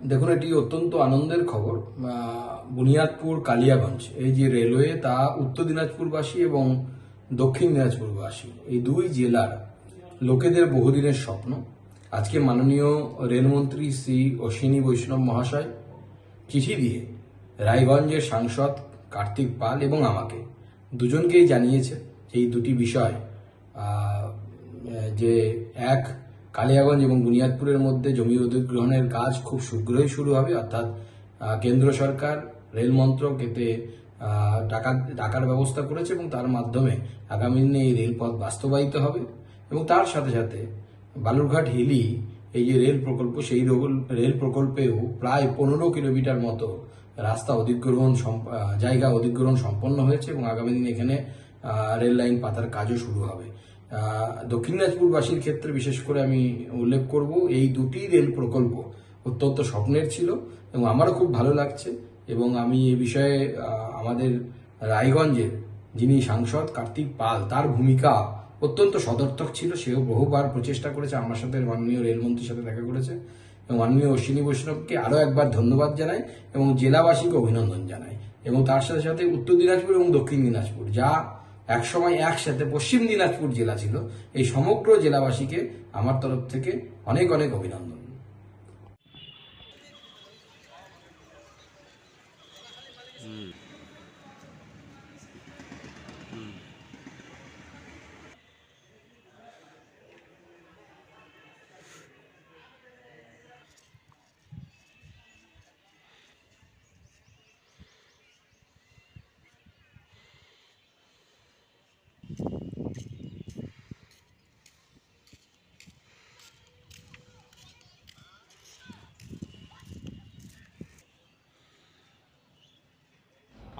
দেখুন, এটি অত্যন্ত আনন্দের খবর। বুনিয়াদপুর কালিয়াগঞ্জ। এই যে রেলওয়ে, তা উত্তর দিনাজপুরবাসী এবং দক্ষিণ দিনাজপুরবাসী। এই দুই জেলার লোকেদের বহুদিনের স্বপ্ন। আজকে মাননীয় রেলমন্ত্রী শ্রী অশ্বিনী বৈষ্ণব মহাশয় চিঠি দিয়ে রায়গঞ্জের সাংসদ কার্তিক পাল এবং আমাকে দুজনকেই জানিয়েছে এই দুটি বিষয়। যে এক কালিয়াগঞ্জ এবং বুনিয়াদপুরের মধ্যে জমি অধিগ্রহণের কাজ খুব শীঘ্রই শুরু হবে, অর্থাৎ কেন্দ্র সরকার, রেল মন্ত্রক এতে টাকা, টাকার ব্যবস্থা করেছে এবং তার মাধ্যমে আগামী দিনে এই রেলপথ বাস্তবায়িত হবে এবং তার সাথে সাথে বালুরঘাট হিলি, এই যে রেল প্রকল্প, সেই রেল প্রকল্পেও প্রায় পনেরো কিলোমিটার মতো রাস্তা অধিগ্রহণ জায়গা অধিগ্রহণ সম্পন্ন হয়েছে এবং আগামী দিনে এখানে রেল লাইন পাতার কাজও শুরু হবে। দক্ষিণ দিনাজপুরবাসীর ক্ষেত্রে বিশেষ করে আমি উল্লেখ করব, এই দুটি রেল প্রকল্প অত্যন্ত স্বপ্নের ছিল এবং আমারও খুব ভালো লাগছে এবং আমি এ বিষয়ে আমাদের রায়গঞ্জের যিনি সাংসদ কার্তিক পাল, তার ভূমিকা অত্যন্ত সদর্থক ছিল। সেও বহুবার প্রচেষ্টা করেছে, আমার সাথে মাননীয় রেলমন্ত্রীর সাথে দেখা করেছে এবং মাননীয় অশ্বিনী বৈষ্ণবকে আরও একবার ধন্যবাদ জানাই এবং জেলাবাসীকে অভিনন্দন জানাই এবং তার সাথে সাথে উত্তর দিনাজপুর এবং দক্ষিণ দিনাজপুর, যা একসময় একসাথে পশ্চিম দিনাজপুর জেলা ছিল। এই সমগ্র জেলাবাসীকে আমার তরফ থেকে অনেক অনেক অভিনন্দন।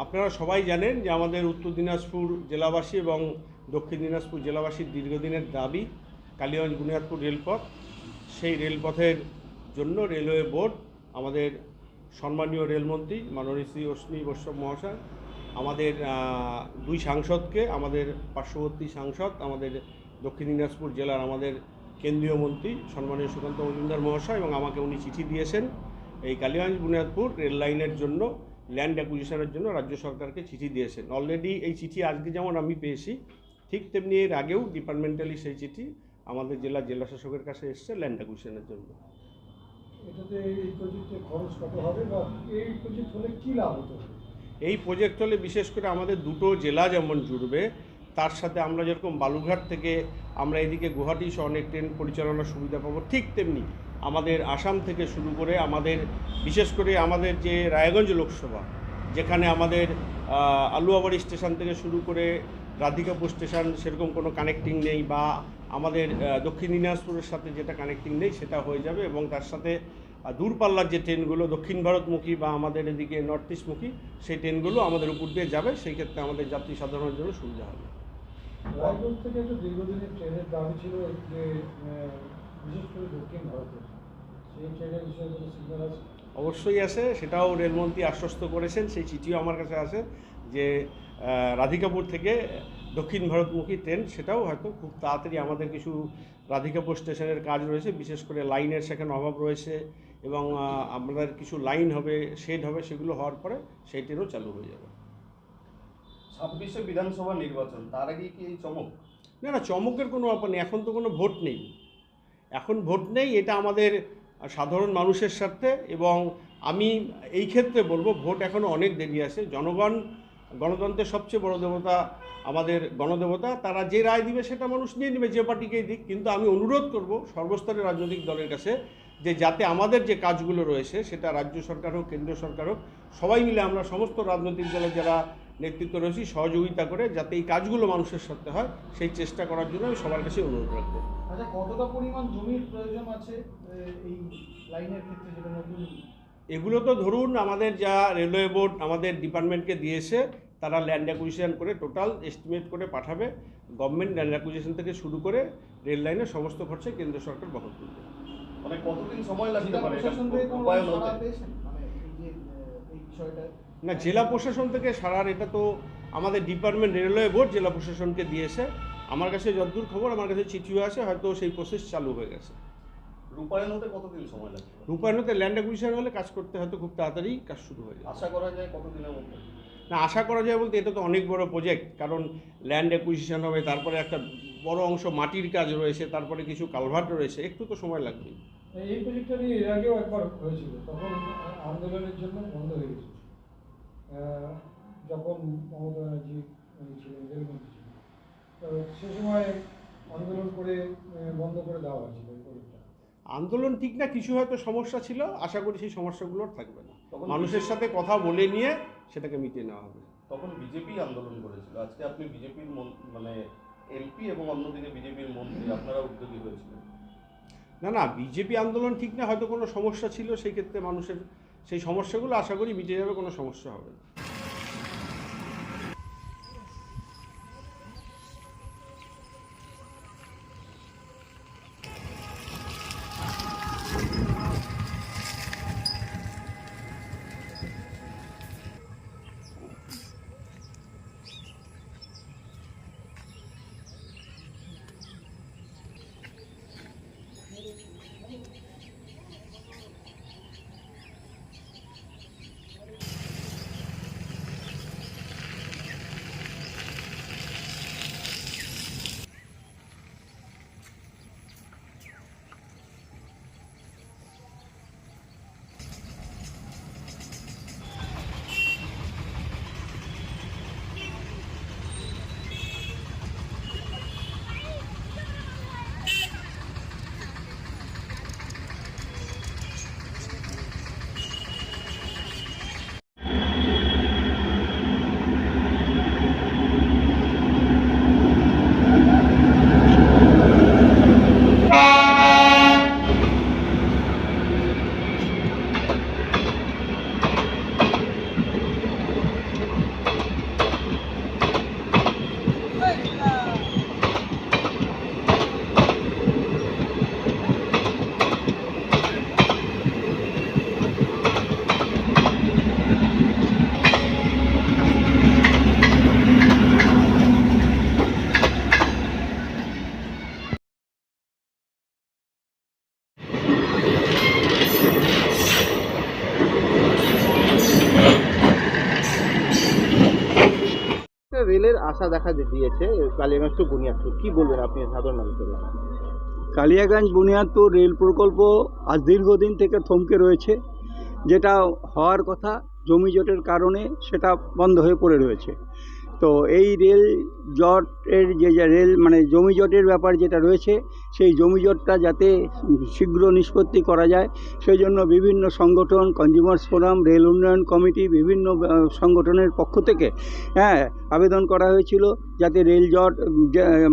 আপনারা সবাই জানেন যে আমাদের উত্তর দিনাজপুর জেলাবাসী এবং দক্ষিণ দিনাজপুর জেলাবাসীর দীর্ঘদিনের দাবি কালীগঞ্জ বুনিয়াদপুর রেলপথ। সেই রেলপথের জন্য রেলওয়ে বোর্ড, আমাদের সম্মানীয় রেলমন্ত্রী মাননীয় শ্রী অশ্বিনী বৈষ্ণব মহাশয়, আমাদের দুই সাংসদকে, আমাদের পার্শ্ববর্তী সাংসদ, আমাদের দক্ষিণ দিনাজপুর জেলার আমাদের কেন্দ্রীয় মন্ত্রী সম্মানীয় সুকান্ত মজুমদার মহাশয় এবং আমাকে উনি চিঠি দিয়েছেন এই কালীগঞ্জ বুনিয়াদপুর রেল লাইনের জন্য। ল্যান্ড অ্যাকুইজিশনের জন্য রাজ্য সরকারকে চিঠি দিয়েছেন। অলরেডি এই চিঠি আজকে যেমন আমি পেয়েছি ঠিক তেমনি এর আগেও ডিপার্টমেন্টালি সেই চিঠি আমাদের জেলা জেলা শাসকের কাছে এসছে ল্যান্ড অ্যাকুইজিশনের জন্য। এটাতে এই প্রজেক্টে খরচ কত হবে বা এই প্রজেক্ট হলে কী লাভ হতে এই প্রজেক্ট হলে বিশেষ করে আমাদের দুটো জেলা যেমন জুড়বে তার সাথে আমরা যেরকম বালুঘাট থেকে আমরা এদিকে গুয়াহাটি শহরে ট্রেন পরিচালনার সুবিধা পাবো ঠিক তেমনি আমাদের আসাম থেকে শুরু করে আমাদের, বিশেষ করে আমাদের যে রায়গঞ্জ লোকসভা, যেখানে আমাদের আলুয়াবাড়ি স্টেশন থেকে শুরু করে রাধিকাপুর স্টেশন সেরকম কোনো কানেক্টিং নেই বা আমাদের দক্ষিণ দিনাজপুরের সাথে যেটা কানেক্টিং নেই সেটা হয়ে যাবে এবং তার সাথে দূরপাল্লার যে ট্রেনগুলো, দক্ষিণ ভারতমুখী বা আমাদের এদিকে নর্থ ইস্টমুখী সেই ট্রেনগুলো আমাদের উপর দিয়ে যাবে, সেই ক্ষেত্রে আমাদের যাত্রী সাধারণের জন্য সুবিধা হবে। রায়গঞ্জ থেকে দীর্ঘদিনের ট্রেনের দাবি ছিল যে অবশ্যই আছে সেটাও রেলমন্ত্রী আশ্বস্ত করেছেন সেই চিঠিও আমার কাছে আছে যে রাধিকাপুর থেকে দক্ষিণ ভারতমুখী ট্রেন সেটাও হয়তো খুব তাড়াতাড়ি আমাদের কিছু রাধিকাপুর স্টেশনের কাজ রয়েছে বিশেষ করে লাইনের সেখানে অভাব রয়েছে এবং আমাদের কিছু লাইন হবে শেড হবে সেগুলো হওয়ার পরে সেই ট্রেনও চালু হয়ে যাবে। ছাব্বিশে বিধানসভা নির্বাচন তার আগে কি এই চমক? না না চমকের কোনো ব্যাপার নেই এখন তো কোনো ভোট নেই। এখন ভোট নেই, এটা আমাদের সাধারণ মানুষের স্বার্থে এবং আমি এই ক্ষেত্রে বলব ভোট এখনও অনেক দেরি আছে। জনগণ, গণতন্ত্রের সবচেয়ে বড় দেবতা আমাদের গণদেবতা, তারা যে রায় দিবে সেটা মানুষ নিয়ে নেবে, যে পার্টিকেই দিক। কিন্তু আমি অনুরোধ করব সর্বস্তরের রাজনৈতিক দলের কাছে যে যাতে আমাদের যে কাজগুলো রয়েছে, সেটা রাজ্য সরকার হোক, কেন্দ্রীয় সরকার হোক, সবাই মিলে আমরা সমস্ত রাজনৈতিক দলের যারা নেতৃত্ব রয়েছি সহযোগিতা করে যাতে এই কাজগুলো মানুষের সাথে হয় সেই চেষ্টা করার জন্য আমি সবার কাছে অনুরোধ রাখব। আচ্ছা কতটা পরিমাণ জমির প্রয়োজন আছে এই লাইনের ক্ষেত্রে যেটা নতুন? এগুলো তো ধরুন আমাদের যা রেলওয়ে বোর্ড আমাদের ডিপার্টমেন্টকে দিয়েছে তারা ল্যান্ড অ্যাকুইজিশন করে টোটাল এস্টিমেট করে পাঠাবে গভর্নমেন্ট ল্যান্ড অ্যাকুইজিশন থেকে শুরু করে রেল লাইনের সমস্ত খরচে কেন্দ্র সরকার বহন করবে। মানে কতদিন সময় লাগতে পারে? রূপায়ণ হতে না জেলা প্রশাসন থেকে সারার এটা তো আমাদের ডিপার্টমেন্ট রেলওয়ে বোর্ড জেলা প্রশাসনকে দিয়েছে। আমার কাছে যতদূর খবর আমার কাছে চিঠিও আছে হয়তো সেই প্রসেস চালু হয়ে গেছে। রূপায়ণ হতে কতদিন সময় লাগবে? রূপায়ণতে ল্যান্ড অ্যাকুইজিশন হলে কাজ করতে হয়তো খুব তাড়াতাড়ি কাজ শুরু হয়ে যাবে। আশা করা যায় কতদিনের মধ্যে? না আশা করা যায় বলতে এটা তো অনেক বড় প্রজেক্ট কারণ ল্যান্ড অ্যাকুইজিশন হবে তারপরে একটা বড় অংশ মাটির কাজ রয়েছে তারপরে কিছু কালভার্ট রয়েছে একটু তো সময় লাগবে এই প্রজেক্টটা নিয়ে এর আগেও একবার হয়েছিল তখন আন্দোলনের জন্য বন্ধ হয়ে গেছিল। যখন মমতা ব্যানার্জি ছিলেন রেলমন্ত্রী ছিলেন তো সে সময় আন্দোলন করে বন্ধ করে দেওয়া হয়েছিল আন্দোলন ঠিক না কিছু হয়তো সমস্যা ছিল আশা করি সেই সমস্যাগুলো আর থাকবে না। তখন মানুষের সাথে কথা বলে নিয়ে সেটাকে মিটিয়ে নেওয়া হবে। তখন বিজেপি আন্দোলন করেছিল। আজকে আপনি বিজেপির মানে এমপি এবং অন্যদিকে বিজেপির মন্ত্রী আপনারা উদ্যোগী হয়েছিলেন। না না বিজেপি আন্দোলন ঠিক না হয়তো কোনো সমস্যা ছিল সেই ক্ষেত্রে মানুষের সেই সমস্যাগুলো আশা করি মিটে যাবে কোনো সমস্যা হবে না। রেলের আশা দেখা দিয়েছে, কালিয়াগঞ্জ টু বুনিয়াদপুর কি বলবেন আপনি সাধারণ মানুষের? কালিয়াগঞ্জ বুনিয়াদপুর রেল প্রকল্প আজ দীর্ঘদিন থেকে থমকে রয়েছে, যেটা হওয়ার কথা, জমি জটের কারণে সেটা বন্ধ হয়ে পড়ে রয়েছে তো এই রেল জটের যে যে রেল মানে জমি জটের ব্যাপার যেটা রয়েছে, সেই জমি জটটা যাতে শীঘ্র নিষ্পত্তি করা যায়, সেই জন্য বিভিন্ন সংগঠন কনজিউমার্স ফোরাম রেল উন্নয়ন কমিটি, বিভিন্ন সংগঠনের পক্ষ থেকে হ্যাঁ আবেদন করা হয়েছিল যাতে রেল জট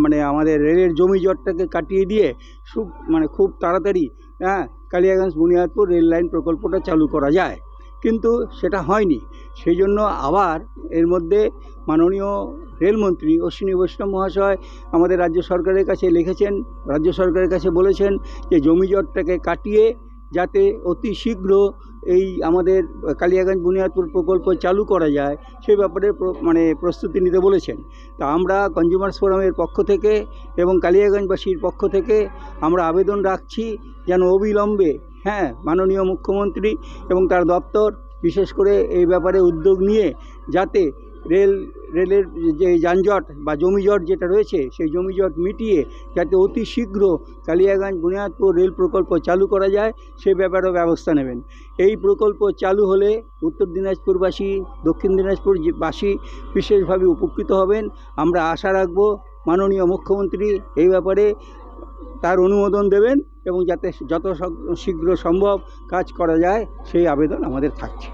মানে আমাদের রেলের জমি জটটাকে কাটিয়ে দিয়ে খুব মানে খুব তাড়াতাড়ি হ্যাঁ কালিয়াগঞ্জ বুনিয়াদপুর রেল লাইন প্রকল্পটা চালু করা যায়। কিন্তু সেটা হয়নি। সেই জন্য আবার এর মধ্যে মাননীয় রেলমন্ত্রী অশ্বিনী বৈষ্ণব মহাশয় আমাদের রাজ্য সরকারের কাছে লিখেছেন, রাজ্য সরকারের কাছে বলেছেন যে জমি জটটাকে কাটিয়ে যাতে অতি শীঘ্র এই আমাদের কালিয়াগঞ্জ বুনিয়াদপুর প্রকল্প চালু করা যায় সেই ব্যাপারে মানে প্রস্তুতি নিতে বলেছেন। তা আমরা কনজিউমার্স ফোরামের পক্ষ থেকে এবং কালিয়াগঞ্জবাসীর পক্ষ থেকে আমরা আবেদন রাখছি যেন অবিলম্বে হ্যাঁ মাননীয় মুখ্যমন্ত্রী এবং তার দপ্তর বিশেষ করে এই ব্যাপারে উদ্যোগ নিয়ে যাতে রেল, রেলের যে যানজট বা জমিজট যেটা রয়েছে, সেই জমিজট মিটিয়ে যাতে অতি শীঘ্র কালিয়াগঞ্জ, বুনিয়াদপুর রেল প্রকল্প চালু করা যায়, সে ব্যাপারেও ব্যবস্থা নেবেন। এই প্রকল্প চালু হলে উত্তর দিনাজপুরবাসী, দক্ষিণ দিনাজপুরবাসী বিশেষভাবে উপকৃত হবেন। আমরা আশা রাখব মাননীয় মুখ্যমন্ত্রী এই ব্যাপারে তার অনুমোদন দেবেন এবং যাতে যত শীঘ্র সম্ভব কাজ করা যায়, সেই আবেদন আমাদের থাকছে।